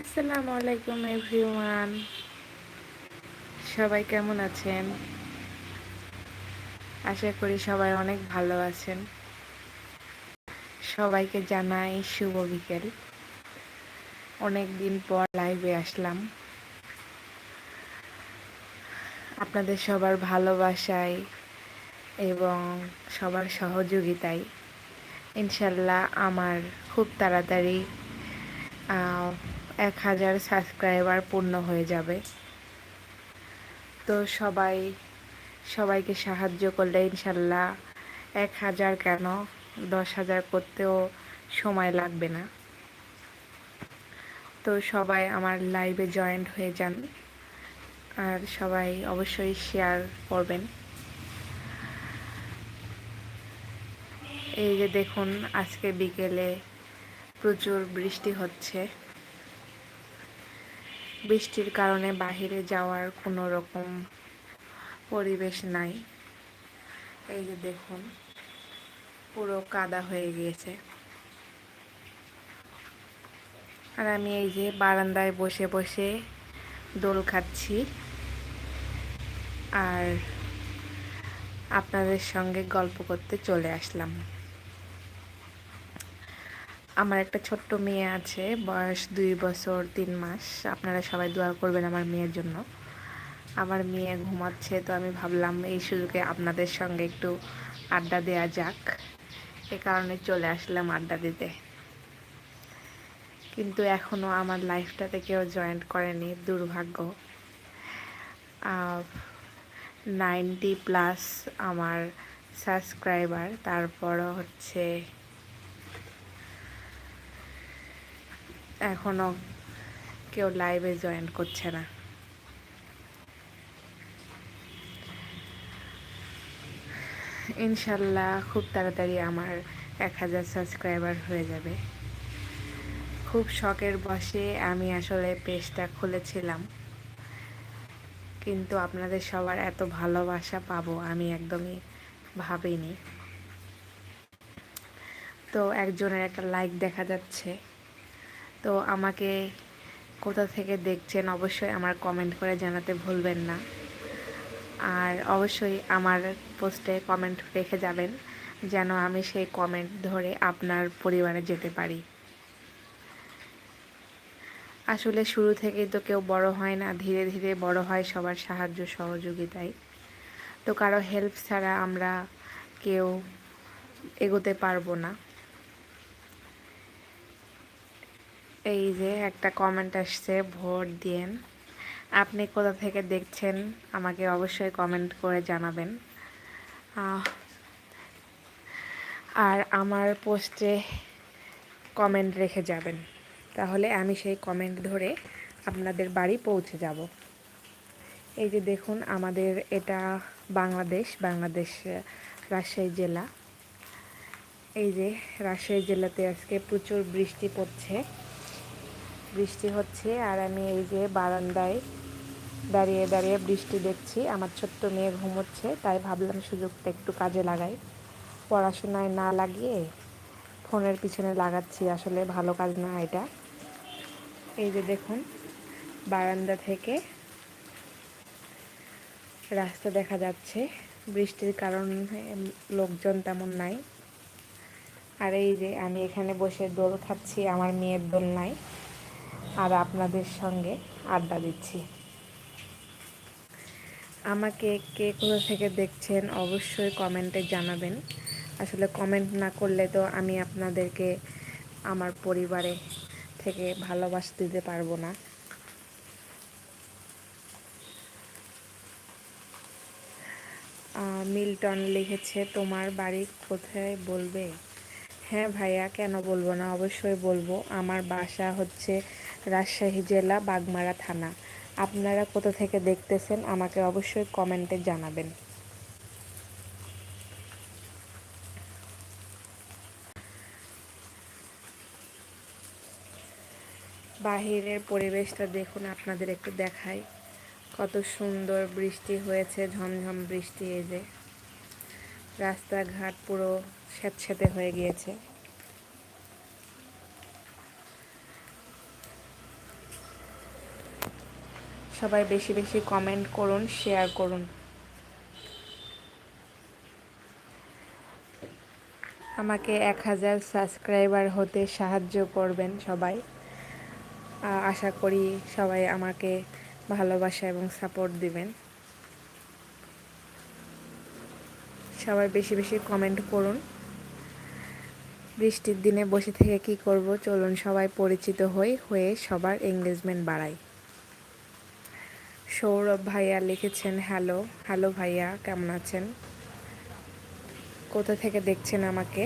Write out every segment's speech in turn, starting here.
আসসালামু আলাইকুম এভরিওয়ান। সবাই কেমন আছেন? আশা করি সবাই অনেক ভালো আছেন। সবাইকে জানাই শুভ বিকেল। অনেক দিন পর লাইভে আসলাম। আপনাদের সবার ভালোবাসায় এবং সবার সহযোগিতায়। ইনশাল্লাহ আমার খুব তাড়াতাড়ি এক হাজার সাবস্ক্রাইবার পূর্ণ হয়ে যাবে। তো সবাই, সবাইকে সাহায্য করলে ইনশাল্লাহ এক হাজার কেন? দশ হাজার করতেও সময় লাগবে না। তো সবাই আমার লাইভে জয়েন্ট হয়ে যান আর সবাই অবশ্যই শেয়ার করবেন। এই যে দেখুন, আজকে বিকেলে প্রচুর বৃষ্টি হচ্ছে। বৃষ্টির কারণে বাহিরে যাওয়ার কোনো রকম পরিবেশ নাই। এই যে দেখুন, পুরো কাদা হয়ে গিয়েছে। আর আমি এই যে বারান্দায় বসে বসে দোল খাচ্ছি। আর আপনাদের সঙ্গে গল্প করতে চলে আসলাম। আমার একটা ছোট্ট মেয়ে আছে, বয়স দুই বছর তিন মাস। আপনারা সবাই দোয়া করবেন আমার মেয়ের জন্য। আমার মেয়ে ঘুমাচ্ছে, তো আমি ভাবলাম এই সুযোগে আপনাদের সঙ্গে একটু আড্ডা দেয়া যাক। এ কারণে চলে আসলাম আড্ডা দিতে। কিন্তু এখনও আমার লাইফটাতে কেউ জয়েন্ট করেনি, দুর্ভাগ্য। নাইনটি প্লাস আমার সাবস্ক্রাইবার, তারপরও হচ্ছে এখনও কেউ লাইভে জয়েন করছে না। ইনশাল্লাহ খুব তাড়াতাড়ি আমার এক হাজার সাবস্ক্রাইবার হয়ে যাবে। খুব শখের বসে আমি আসলে পেজটা খুলেছিলাম। কিন্তু আপনাদের সবার এত ভালোবাসা পাবো আমি একদমই ভাবিনি। তো একজনের একটা লাইক দেখা যাচ্ছে। তো আমাকে কোথা থেকে দেখছেন অবশ্যই আমার কমেন্ট করে জানাতে ভুলবেন না। আর অবশ্যই আমার পোস্টে কমেন্ট রেখে যাবেন, যেন আমি সেই কমেন্ট ধরে আপনার পরিবারে যেতে পারি। আসলে শুরু থেকেই তো কেউ বড় হয় না, ধীরে ধীরে বড় হয় সবার সাহায্য সহযোগিতায়। তো কারও হেল্প ছাড়া আমরা কেউ এগোতে পারব না। এই যে একটা কমেন্ট আসছে, ভোট দিয়েন। আপনি কোথা থেকে দেখছেন, আমাকে অবশ্যই কমেন্ট করে জানাবেন। আর আমার পোস্টে কমেন্ট রেখে যাবেন। তাহলে আমি সেই কমেন্ট ধরে আপনাদের বাড়ি পৌঁছে যাব। এই যে দেখুন, আমাদের এটা বাংলাদেশ বাংলাদেশ, রাজশাহী জেলা। এই যে রাজশাহী জেলাতে আজকে প্রচুর বৃষ্টি পড়ছে। বৃষ্টি হচ্ছে আর আমি এই যে বারান্দায় দাঁড়িয়ে দাঁড়িয়ে বৃষ্টি দেখছি। আমার ছোট্ট মেয়ে ঘুমোচ্ছে, তাই ভাবলাম সুযোগটা একটু কাজে লাগাই। পড়াশোনায় না লাগিয়ে ফোনের পিছনে লাগাচ্ছি, আসলে ভালো কাজ না এটা। এই যে দেখুন, বারান্দা থেকে রাস্তা দেখা যাচ্ছে। বৃষ্টির কারণে, লোকজন তেমন নাই। আর এই যে আমি এখানে বসে দোল খাচ্ছি, আমার মেয়ের দোল নাই আর আপনাদের সঙ্গে আড্ডা দিচ্ছি। আমাকে কে কোথা থেকে দেখছেন অবশ্যই কমেন্টে জানাবেন। আসলে কমেন্ট না করলে তো আমি আপনাদেরকে আমার পরিবারে থেকে ভালোবাসা দিতে পারব না। মিল্টন লিখেছে, তোমার বাড়ি কোথায়? বলবে। হ্যাঁ ভাইয়া, কেন বলব না? অবশ্যই বলব। আমার বাসা হচ্ছে রাজশাহী জেলা, বাগমারা থানা। আপনারা কোথা থেকে দেখতেছেন আমাকে অবশ্যই কমেন্টে জানাবেন। বাহিরের পরিবেশটা দেখুন, আপনাদের একটু দেখাই। কত সুন্দর বৃষ্টি হয়েছে, ঝমঝম বৃষ্টি এই যে। রাস্তাঘাট পুরো স্যাঁতস্যাঁতে হয়ে গিয়েছে। সবাই বেশি বেশি কমেন্ট করুন শেয়ার করুন। আমাকে এক হাজার সাবস্ক্রাইবার হতে সাহায্য করবেন সবাই। আশা করি সবাই আমাকে ভালোবাসা এবং সাপোর্ট দিবেন। সবাই বেশি বেশি কমেন্ট করুন। বৃষ্টির দিনে বসে থেকে কি করব? চলুন সবাই পরিচিত হই, হয়ে সবার এঙ্গেজমেন্ট বাড়াই। সৌরভ ভাইয়া লিখেছেন, হ্যালো হ্যালো ভাইয়া, কেমন আছেন? কোথা থেকে দেখছেন আমাকে?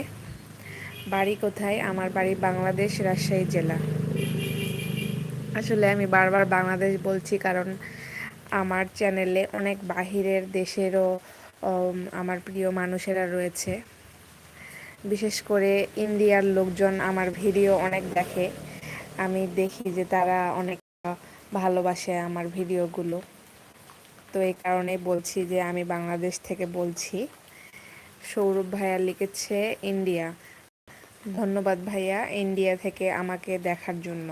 বাড়ি কোথায়? আমার বাড়ি বাংলাদেশ রাজশাহী জেলা। আসলে আমি বারবার বাংলাদেশ বলছি কারণ আমার চ্যানেলে অনেক বাহিরের দেশেরও আমার প্রিয় মানুষেরা রয়েছে। বিশেষ করে ইন্ডিয়ার লোকজন আমার ভিডিও অনেক দেখে। আমি দেখি যে তারা অনেক ভালোবাসে আমার ভিডিওগুলো। তো এই কারণে বলছি যে আমি বাংলাদেশ থেকে বলছি। সৌরভ ভাইয়া লিখেছে, ইন্ডিয়া, ধন্যবাদ ভাইয়া, ইন্ডিয়া থেকে আমাকে দেখার জন্য।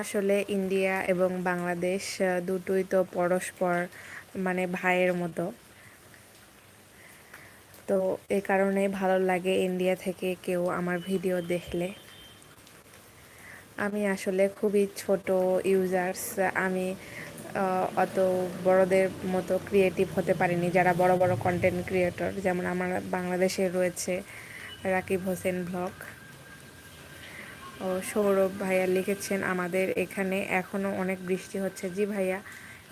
আসলে ইন্ডিয়া এবং বাংলাদেশ দুটোই তো পরস্পর মানে ভাইয়ের মতো। তো এ কারণে ভালো লাগে ইন্ডিয়া থেকে কেউ আমার ভিডিও দেখলে। আমি আসলে খুবই ছোট ইউজার্স আমি অত বড়দের মতো ক্রিয়েটিভ হতে পারিনি, যারা বড় বড় কন্টেন্ট ক্রিয়েটর যেমন আমার বাংলাদেশে রয়েছে রাকিব হোসেন ব্লগ ও সৌরভ ভাইয়া লিখেছেন, আমাদের এখানে এখনও অনেক বৃষ্টি হচ্ছে। জি ভাইয়া,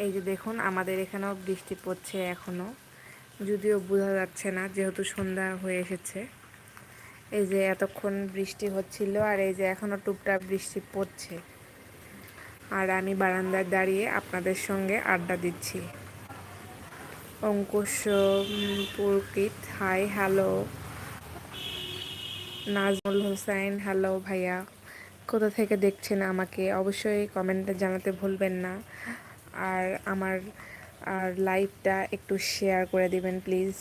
এই যে দেখুন, আমাদের এখানেও বৃষ্টি পড়ছে এখনও যদিও বোঝা যাচ্ছে না, যেহেতু সন্ধ্যা হয়ে এসেছে। এই যে এতক্ষণ বৃষ্টি হচ্ছিল আর এই যে এখনও টুকটাক বৃষ্টি পড়ছে। আর আমি বারান্দায় দাঁড়িয়ে আপনাদের সঙ্গে আড্ডা দিচ্ছি। Ankush Purkait, hi, hello. Nazmul Hossain, hello ভাইয়া। কোথা থেকে দেখছেন আমাকে? অবশ্যই কমেন্টে জানাতে ভুলবেন না। আর আমার আর লাইভটা একটু শেয়ার করে দিবেন, প্লিজ।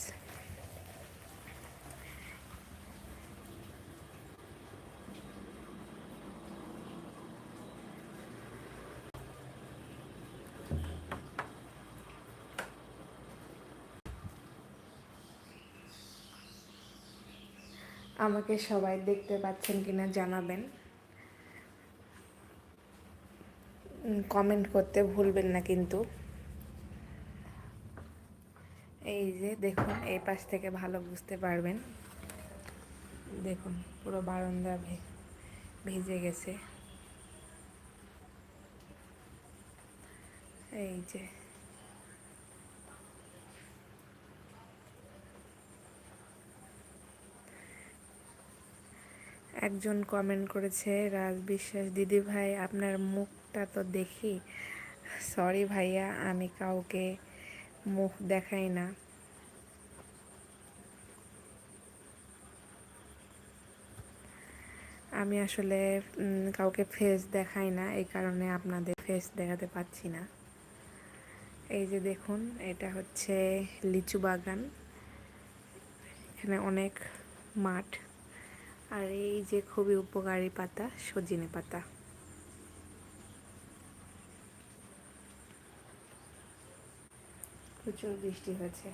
আমাকে সবাই দেখতে পাচ্ছেন কিনা জানাবেন। কমেন্ট করতে ভুলবেন না কিন্তু। এই যে দেখুন, এই পাশ থেকে ভালো বুঝতে পারবেন। দেখুন, পুরো বারান্দা ভিজে গেছে। এই যে। একজন কমেন্ট করেছে, রাজ বিশ্বাস, দিদি ভাই, আপনার মুখটা তো দেখি। সরি ভাইয়া, আমি কাউকে মুখ দেখাই না। আমি আসলে কাউকে ফেস দেখাই না, এই কারণে আপনাদের ফেস দেখাতে পাচ্ছি না। এই যে দেখুন, এটা হচ্ছে লিচু বাগান। এখানে অনেক মাঠ। আর এই যে খুবই উপকারী পাতা, সজিনে পাতা। প্রচুর বৃষ্টি হয়েছে।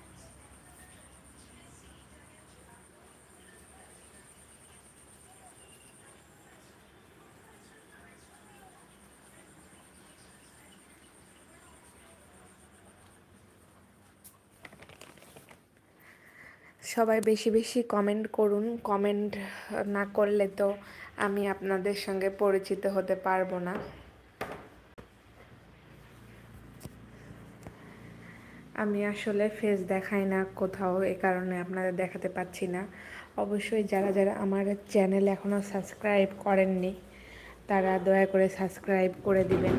সবাই বেশি বেশি কমেন্ট করুন। কমেন্ট না করলে তো আমি আপনাদের সঙ্গে পরিচিত হতে পারব না। আমি আসলে ফেস দেখাই না কোথাও, এ কারণে আপনাদের দেখাতে পাচ্ছি না। অবশ্যই যারা যারা আমার চ্যানেল এখনও সাবস্ক্রাইব করেননি, তারা দয়া করে সাবস্ক্রাইব করে দিবেন।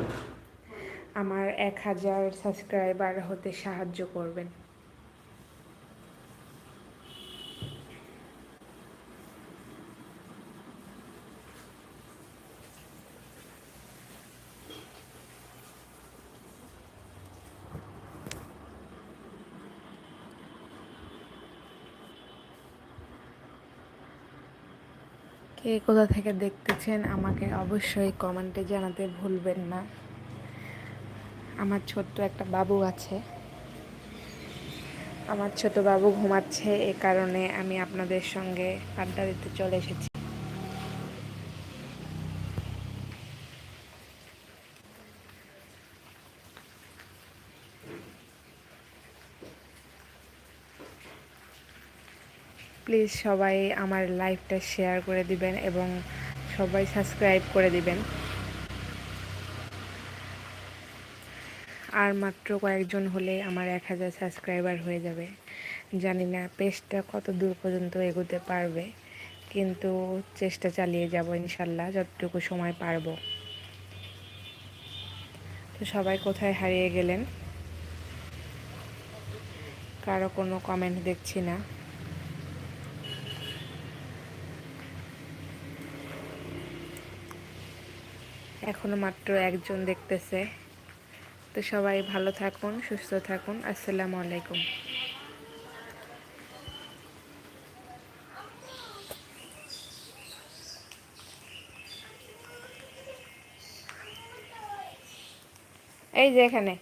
আমার এক হাজার সাবস্ক্রাইবার হতে সাহায্য করবেন। কে কোথা থেকে দেখতেছেন আমাকে অবশ্যই কমেন্টে জানাতে ভুলবেন না। আমার ছোট্ট একটা বাবু আছে। আমার ছোট বাবু ঘুমাচ্ছে এ কারণে আমি আপনাদের সঙ্গে আড্ডা দিতে চলে এসেছি। প্লিজ সবাই আমার লাইভটা শেয়ার করে দিবেন এবং সবাই সাবস্ক্রাইব করে দিবেন। আর মাত্র কয়েকজন হলে আমার এক হাজার সাবস্ক্রাইবার হয়ে যাবে। জানি না পেজটা কত দূর পর্যন্ত এগোতে পারবে, কিন্তু চেষ্টা চালিয়ে যাব ইনশাল্লাহ যতটুকু সময় পারব। তো সবাই কোথায় হারিয়ে গেলেন? কারও কোনো কমেন্ট দেখছি না। এখনও মাত্র একজন দেখতেছে। তো সবাই ভালো থাকুন, সুস্থ থাকুন। আসসালামু আলাইকুম। এই যে এখানে।